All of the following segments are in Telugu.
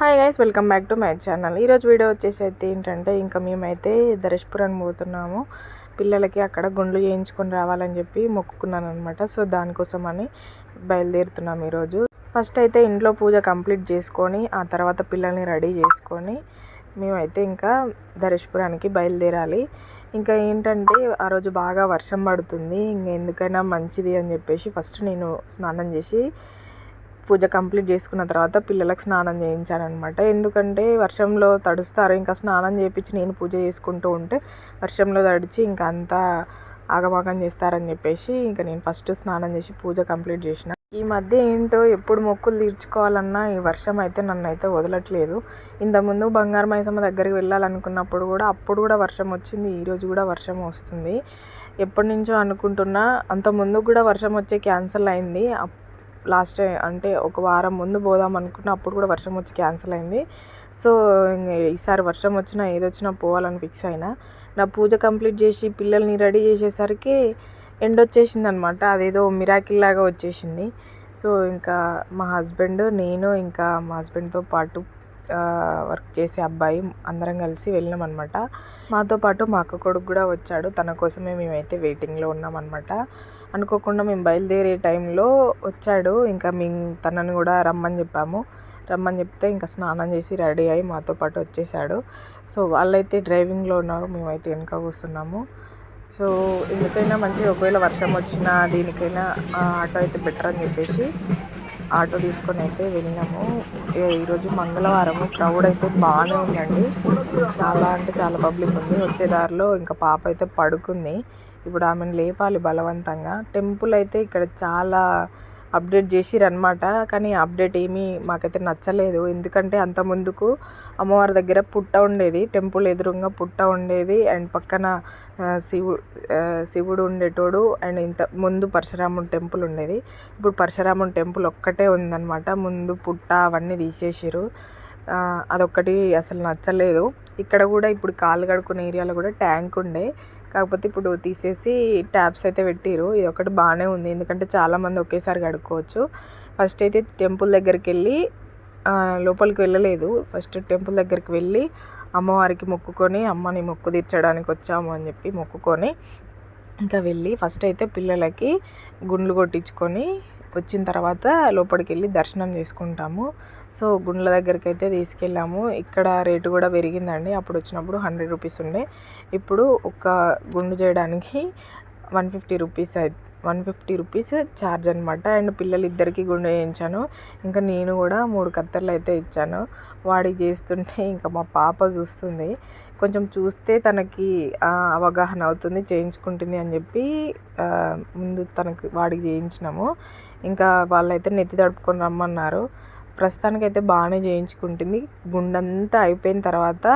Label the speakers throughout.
Speaker 1: Hi guys welcome back to my channel ఈరోజు వీడియో వచ్చేసి అయితే ఏంటంటే ఇంకా మేమైతే దర్శపురం పోతున్నాము. పిల్లలకి అక్కడ గుండ్లు చేయించుకొని రావాలని చెప్పి మొక్కుకున్నాను అనమాట సో దానికోసం అని బయలుదేరుతున్నాం ఈరోజు ఫస్ట్ అయితే ఇంట్లో పూజ కంప్లీట్ చేసుకొని ఆ తర్వాత పిల్లల్ని రెడీ చేసుకొని మేమైతే ఇంకా ధరేష్పురానికి బయలుదేరాలి. ఇంకా ఏంటంటే ఆ రోజు బాగా వర్షం పడుతుంది. ఇంకా ఎందుకైనా మంచిది అని చెప్పేసి ఫస్ట్ నేను స్నానం చేసి పూజ కంప్లీట్ చేసుకున్న తర్వాత పిల్లలకు స్నానం చేయించానమాట ఎందుకంటే వర్షంలో తడుస్తారు ఇంకా స్నానం చేయించి నేను పూజ చేసుకుంటూ ఉంటే వర్షంలో తడిచి ఇంకా అంతా ఆగమాగం చేస్తారని చెప్పేసి ఇంకా నేను ఫస్ట్ స్నానం చేసి పూజ కంప్లీట్ చేసిన. ఈ మధ్య ఏంటో ఎప్పుడు మొక్కులు తీర్చుకోవాలన్నా ఈ వర్షం అయితే నన్ను అయితే వదలట్లేదు. ఇంతకుముందు బంగారు మైసమ్మ దగ్గరికి వెళ్ళాలనుకున్నప్పుడు కూడా అప్పుడు కూడా వర్షం వచ్చింది ఈరోజు కూడా వర్షం వస్తుంది. ఎప్పటి నుంచో అనుకుంటున్నా అంత ముందు కూడా వర్షం వచ్చే క్యాన్సిల్ అయింది. లాస్ట్ అంటే ఒక వారం ముందు పోదాం అనుకున్న అప్పుడు కూడా వర్షం వచ్చి క్యాన్సిల్ అయింది. సో ఈసారి వర్షం వచ్చినా ఏదొచ్చినా పోవాలని ఫిక్స్ అయినా. నా పూజ కంప్లీట్ చేసి పిల్లల్ని రెడీ చేసేసరికి ఎండ్ వచ్చేసింది అనమాట అదేదో మిరాకిల్ లాగా వచ్చేసింది. సో ఇంకా మా హస్బెండ్ నేను ఇంకా మా హస్బెండ్తో పాటు వర్క్ చేసే అబ్బాయి అందరం కలిసి వెళ్ళినాం అనమాట మాతో పాటు మా అక్క కొడుకు కూడా వచ్చాడు. తన కోసమే మేమైతే వెయిటింగ్లో ఉన్నామన్నమాట అనుకోకుండా మేము బయలుదేరే టైంలో వచ్చాడు. ఇంకా మేము తనని కూడా రమ్మని చెప్పాము. రమ్మని చెప్తే ఇంకా స్నానం చేసి రెడీ అయ్యి మాతో పాటు వచ్చేసాడు. సో వాళ్ళైతే డ్రైవింగ్లో ఉన్నారు. మేమైతే వెనక కూర్చున్నాము. సో ఎందుకైనా మంచిగా ఒకవేళ వర్షం వచ్చినా దీనికైనా ఆటో అయితే బెటర్ అని చెప్పేసి ఆటో తీసుకొని అయితే వెళ్ళినాము. ఈరోజు మంగళవారం. క్రౌడ్ అయితే బాగానే ఉందండి. చాలా అంటే చాలా పబ్లిక్ ఉంది. వచ్చే దారిలో ఇంకా పాప అయితే పడుకుంది. ఇప్పుడు ఆమెను లేపాలి బలవంతంగా. టెంపుల్ అయితే ఇక్కడ చాలా అప్డేట్ చేసిరనమాట కానీ అప్డేట్ ఏమీ మాకైతే నచ్చలేదు. ఎందుకంటే అంత ముందుకు అమ్మవారి దగ్గర పుట్ట ఉండేది. టెంపుల్ ఎదురుగా పుట్ట ఉండేది. అండ్ పక్కన శివు శివుడు ఉండేటోడు. అండ్ ఇంత ముందు పరశురాముడు టెంపుల్ ఉండేది. ఇప్పుడు పరశురాముడు టెంపుల్ ఒక్కటే ఉందన్నమాట. ముందు పుట్ట అవన్నీ తీసేసారు అదొక్కటి అసలు నచ్చలేదు. ఇక్కడ కూడా ఇప్పుడు కాలు కడుక్కునే ఏరియాలో కూడా ట్యాంక్ ఉండే. కాకపోతే ఇప్పుడు తీసేసి ట్యాప్స్ అయితే పెట్టిరు ఇది ఒకటి బాగానే ఉంది. ఎందుకంటే చాలామంది ఒకేసారి కడుక్కోవచ్చు. ఫస్ట్ అయితే టెంపుల్ దగ్గరికి వెళ్ళి లోపలికి వెళ్ళలేదు. ఫస్ట్ టెంపుల్ దగ్గరికి వెళ్ళి అమ్మవారికి మొక్కుకొని అమ్మని మొక్కు తీర్చడానికి వచ్చాము అని చెప్పి మొక్కుకొని ఇంకా వెళ్ళి ఫస్ట్ అయితే పిల్లలకి గుండ్లు కొట్టించుకొని వచ్చిన తర్వాత లోపలికి వెళ్ళి దర్శనం చేసుకుంటాము. సో గుండ్ల దగ్గరికి అయితే తీసుకెళ్ళాము. ఇక్కడ రేటు కూడా పెరిగిందండి. అప్పుడు వచ్చినప్పుడు హండ్రెడ్ రూపీస్ ఉండే. ఇప్పుడు ఒక గుండు చేయడానికి one fifty rupees one fifty rupees charge అనమాట అండ్ పిల్లలు ఇద్దరికి గుండె వేయించాను. ఇంకా నేను కూడా మూడు కత్తెరలు అయితే ఇచ్చాను. వాడికి చేస్తుంటే ఇంకా మా పాప చూస్తుంది. కొంచెం చూస్తే తనకి అవగాహన అవుతుంది చేయించుకుంటుంది అని చెప్పి ముందు తనకి వాడికి చేయించినాము. ఇంకా వాళ్ళైతే నెత్తి తడుపుకొని రమ్మన్నారు. ప్రస్తుతానికైతే బాగానే చేయించుకుంటుంది. గుండంతా అయిపోయిన తర్వాత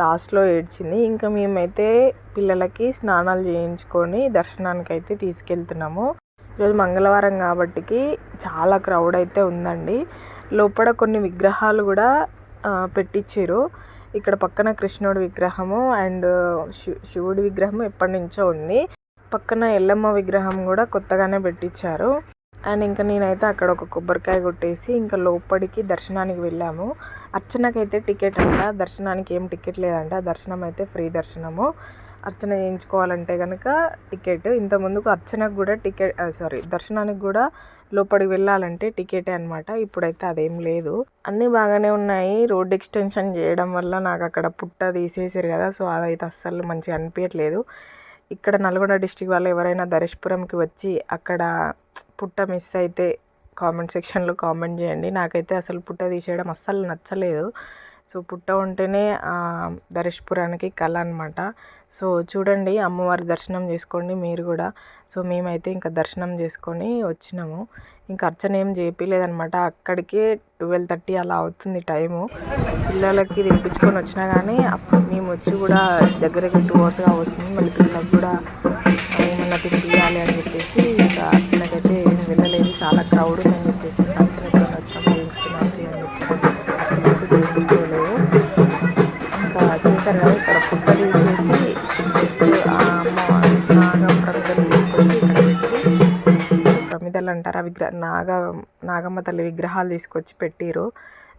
Speaker 1: లాస్ట్లో ఏడ్చింది. ఇంకా మేమైతే పిల్లలకి స్నానాలు చేయించుకొని దర్శనానికి అయితే తీసుకెళ్తున్నాము. ఈరోజు మంగళవారం కాబట్టికి చాలా క్రౌడ్ అయితే ఉందండి. లోపల కొన్ని విగ్రహాలు కూడా పెట్టించారు ఇక్కడ పక్కన కృష్ణుడి విగ్రహము అండ్ శివుడి విగ్రహం ఎప్పటి నుంచో ఉంది. పక్కన ఎల్లమ్మ విగ్రహం కూడా కొత్తగానే పెట్టించారు అండ్ ఇంకా నేనైతే అక్కడ ఒక కొబ్బరికాయ కొట్టేసి ఇంకా లోపలికి దర్శనానికి వెళ్ళాము. అర్చనకైతే టికెట్ అంట దర్శనానికి ఏం టికెట్ లేదంట దర్శనం అయితే ఫ్రీ దర్శనము. అర్చన చేయించుకోవాలంటే కనుక టికెట్. ఇంత ముందుకు అర్చనకు కూడా టికెట్ సారీ దర్శనానికి కూడా లోపలికి వెళ్ళాలంటే టికెటే అనమాట ఇప్పుడైతే అదేం లేదు. అన్నీ బాగానే ఉన్నాయి. రోడ్ ఎక్స్టెన్షన్ చేయడం వల్ల నాకు అక్కడ పుట్ట తీసేసారు కదా సో అదైతే అస్సలు మంచిగా అనిపించట్లేదు. ఇక్కడ నల్గొండ డిస్టిక్ వాళ్ళు ఎవరైనా ధరేష్పురంకి వచ్చి అక్కడ పుట్ట మిస్ అయితే కామెంట్ సెక్షన్లో కామెంట్ చేయండి. నాకైతే అసలు పుట్ట తీసేయడం అస్సలు నచ్చలేదు. సో పుట్ట ఉంటేనే ధరేష్పురానికి కళ అనమాట సో చూడండి అమ్మవారి దర్శనం చేసుకోండి మీరు కూడా. సో మేమైతే ఇంకా దర్శనం చేసుకొని వచ్చినాము. ఇంకా అర్చన ఏం చేపించలేదనమాట అక్కడికే ట్వెల్వ్ థర్టీ అలా అవుతుంది టైము. పిల్లలకి తెప్పించుకొని వచ్చినా కానీ అప్పుడు మేము వచ్చి కూడా దగ్గరకి టూ అవర్స్గా వస్తుంది. మళ్ళీ పిల్లలకు కూడా ఏమన్నా తినిపించాలి అని చెప్పేసి విగ్రహ నాగ నాగమ్మ తల్లి విగ్రహాలు తీసుకొచ్చి పెట్టిరు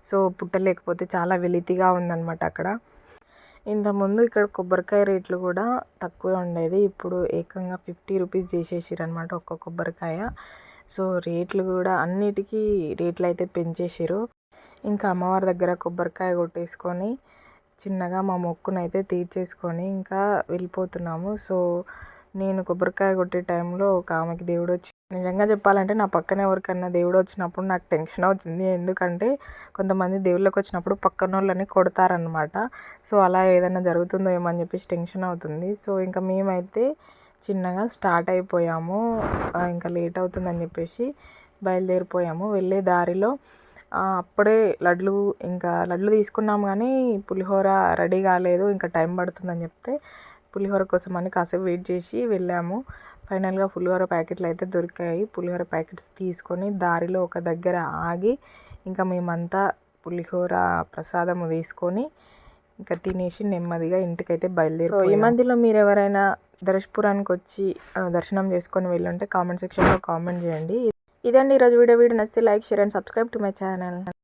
Speaker 1: సో పుట్టలేకపోతే చాలా వెలితిగా ఉందన్నమాట అక్కడ. ఇంతకుముందు ఇక్కడ కొబ్బరికాయ రేట్లు కూడా తక్కువే ఉండేది. ఇప్పుడు ఏకంగా ఫిఫ్టీ రూపీస్ చేసేసారు అనమాట ఒక్క కొబ్బరికాయ. సో రేట్లు కూడా అన్నిటికీ రేట్లు అయితే పెంచేసారు ఇంకా అమ్మవారి దగ్గర కొబ్బరికాయ కొట్టేసుకొని చిన్నగా మా మొక్కునైతే తీర్చేసుకొని ఇంకా వెళ్ళిపోతున్నాము. సో నేను కొబ్బరికాయ కొట్టే టైంలో ఒక ఆమెకి దేవుడు వచ్చి నిజంగా చెప్పాలంటే నా పక్కన ఎవరికన్నా దేవుడు వచ్చినప్పుడు నాకు టెన్షన్ అవుతుంది. ఎందుకంటే కొంతమంది దేవుళ్ళకి వచ్చినప్పుడు పక్కన వాళ్ళని కొడతారనమాట సో అలా ఏదైనా జరుగుతుందో ఏమో అని చెప్పేసి టెన్షన్ అవుతుంది. సో ఇంకా మేమైతే చిన్నగా స్టార్ట్ అయిపోయాము. ఇంకా లేట్ అవుతుందని చెప్పేసి బయలుదేరిపోయాము. వెళ్ళే దారిలో అప్పుడే లడ్లు ఇంకా లడ్లు తీసుకున్నాం కానీ పులిహోర రెడీ కాలేదు. ఇంకా టైం పడుతుందని చెప్తే పులిహోర కోసం అని కాసేపు వెయిట్ చేసి వెళ్ళాము. ఫైనల్గా పులిహోర ప్యాకెట్లు అయితే దొరికాయి. పులిహోర ప్యాకెట్స్ తీసుకొని దారిలో ఒక దగ్గర ఆగి ఇంకా మేమంతా పులిహోర ప్రసాదము తీసుకొని ఇంకా తినేసి నెమ్మదిగా ఇంటికైతే బయలుదేరి ఈ మధ్యలో మీరు ఎవరైనా దర్శపురానికి వచ్చి దర్శనం చేసుకొని వెళ్ళుంటే కామెంట్ సెక్షన్లో కామెంట్ చేయండి. ఇదండి ఈరోజు వీడియో. వీడియో నచ్చితే like share and subscribe to my channel.